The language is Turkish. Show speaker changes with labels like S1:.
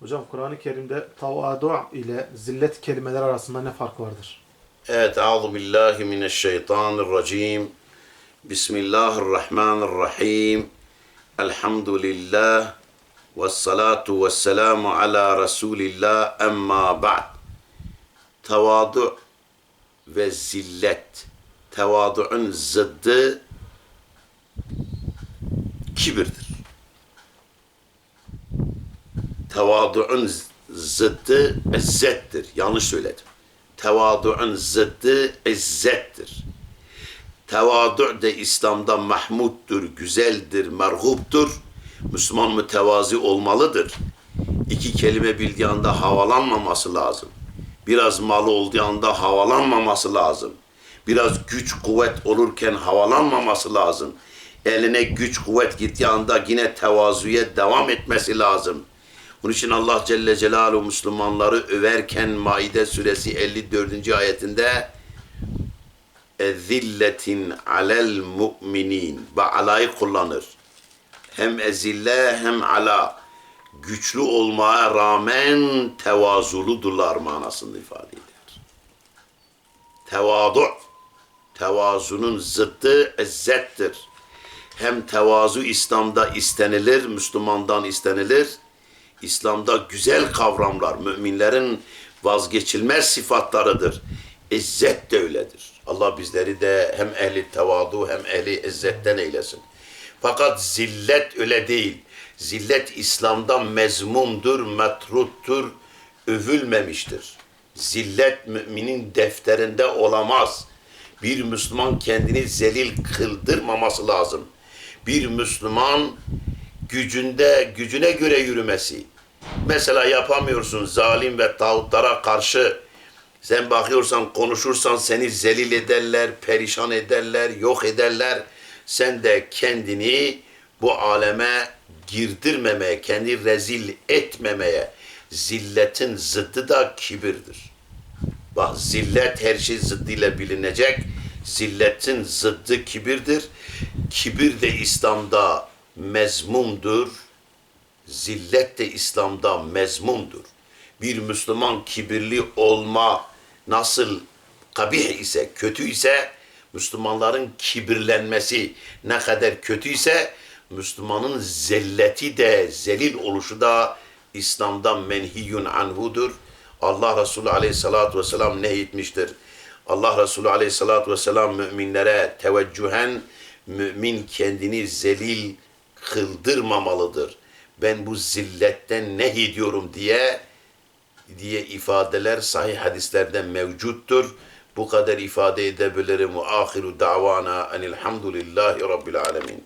S1: Hocam Kur'an-ı Kerim'de tavadu ile zillet kelimeler arasında ne fark vardır?
S2: Evet, Euzu billahi mineşşeytanirracim. Bismillahirrahmanirrahim. Elhamdülillah. Ve salatu ve selamu ala Resulillah. Emma ba'd. Tevadu ve zillet. Tevadu'un zıddı kibirdir. Tevadu'un zıddı izzettir. Yanlış söyledim. Tevadu'un zıddı izzettir. Tevadu de İslam'da mahmuttur, güzeldir, merhuptur. Müslüman mütevazi olmalıdır. İki kelime bildiği anda havalanmaması lazım. Biraz malı olduğu anda havalanmaması lazım. Biraz güç kuvvet olurken havalanmaması lazım. Eline güç kuvvet gittiği anda yine tevazuya devam etmesi lazım. Bunun için Allah Celle Celaluhu Müslümanları överken Maide suresi 54. ayetinde ezilletin alel mu'minin ve alayı kullanır. Hem ezille hem ala güçlü olmaya rağmen tevazuludurlar manasını ifade eder. Tevadu tevazunun zıddı izzettir. Hem tevazu İslam'da istenilir, Müslümandan istenilir. İslam'da güzel kavramlar, müminlerin vazgeçilmez sıfatlarıdır. İzzet de öyledir. Allah bizleri de hem ehli tevadu hem ehli izzetten eylesin. Fakat zillet öyle değil. Zillet İslam'da mezmumdur, metruttur, övülmemiştir. Zillet müminin defterinde olamaz. Bir Müslüman kendini zelil kıldırmaması lazım. Bir Müslüman gücünde gücüne göre yürümesi. Mesela yapamıyorsun zalim ve tağutlara karşı sen bakıyorsan konuşursan seni zelil ederler, perişan ederler, yok ederler. Sen de kendini bu aleme girdirmemeye, kendi rezil etmemeye. Zilletin zıddı da kibirdir. Bak zillet her şey zıddıyla bilinecek. Zilletin zıddı kibirdir. Kibir de İslam'da mezmumdur. Zillet de İslam'da mezmumdur. Bir Müslüman kibirli olma nasıl kabih ise, kötü ise Müslümanların kibirlenmesi ne kadar kötüyse Müslümanın zelleti de, zelil oluşu da İslam'da menhiyun anhudur. Allah Resulü aleyhissalatu vesselam nehyetmiştir. Allah Resulü aleyhissalatu vesselam müminlere teveccühen mümin kendini zelil kıldırmamalıdır. Ben bu zilletten nehyediyorum diye diye ifadeler sahih hadislerde mevcuttur. Bu kadar ifade edebilirim. Ve ahiru davana enilhamdülillahi rabbil alemin.